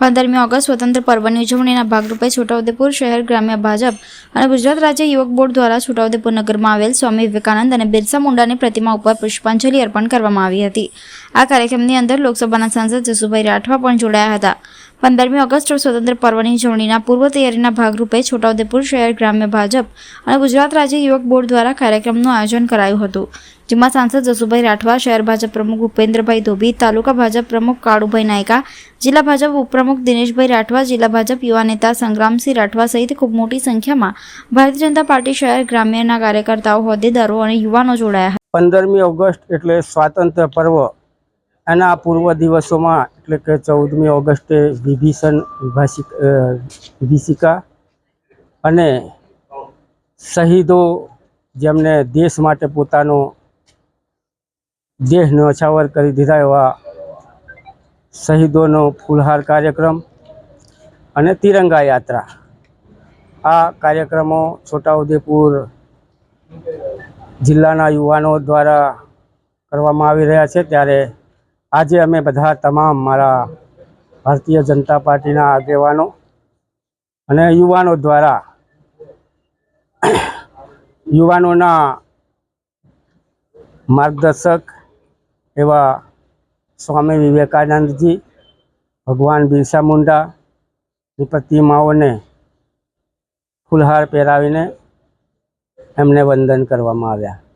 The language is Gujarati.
પંદરમી ઓગસ્ટ સ્વતંત્ર પર્વની ઉજવણીના ભાગરૂપે છોટાઉદેપુર શહેર ગ્રામ્ય ભાજપ અને ગુજરાત રાજ્ય યુવક બોર્ડ દ્વારા છોટાઉદેપુર નગરમાં આવેલ સ્વામી વિવેકાનંદ અને બિરસા મુંડાની પ્રતિમા ઉપર પુષ્પાંજલિ અર્પણ કરવામાં આવી હતી. આ કાર્યક્રમની અંદર લોકસભાના સાંસદ જસુભાઈ રાઠવા પણ જોડાયા હતા. પંદરમી ઓગસ્ટ સ્વતંત્ર પર્વની ઉજવણીના પૂર્વ તૈયારીના ભાગરૂપે છોટાઉદેપુર શહેર ગ્રામ્ય ભાજપ અને ગુજરાત રાજ્ય યુવક બોર્ડ દ્વારા કાર્યક્રમનું આયોજન કરાયું હતું, જેમાં સાંસદ જસુભાઈ રાઠવા, શહેર ભાજપ પ્રમુખ ભૂપેન્દ્રભાઈ ધોબી, તાલુકા ભાજપ પ્રમુખ કાળુભાઈ નાયકા, જિલ્લા ભાજપ ઉપપ્રમુખ દિનેશભાઈ રાઠવા, જિલ્લા ભાજપ યુવા નેતા સંગ્રામસિંહ રાઠવા સહિત ખૂબ મોટી સંખ્યામાં ભારતીય જનતા પાર્ટી શહેર ગ્રામ્યના કાર્યકર્તાઓ હોદ્દેદારો અને યુવાનો જોડાયા હતા. પંદરમી ઓગસ્ટ એટલે સ્વાતંત્ર્ય પર્વ એના પૂર્વ દિવસોમાં એટલે કે ચૌદમી ઓગસ્ટે વિભીષણ વિભાષિક વિભીષિકા અને શહીદો જેમને દેશ માટે પોતાનો દેહ ન્યોછાવર કરી દીધા એવા શહીદોનો ફૂલહાર કાર્યક્રમ અને તિરંગા યાત્રા. આ કાર્યક્રમો છોટાઉદેપુર જિલ્લાના યુવાનો દ્વારા કરવામાં આવી રહ્યા છે. ત્યારે આજે અમે બધા તમામ મારા ભારતીય જનતા પાર્ટીના આગેવાનો અને યુવાનો દ્વારા યુવાનોના માર્ગદર્શક એવા સ્વામી વિવેકાનંદજી, ભગવાન બિરસા મુંડાની પ્રતિમાઓને ફૂલહાર પહેરાવીને એમને વંદન કરવામાં આવ્યા.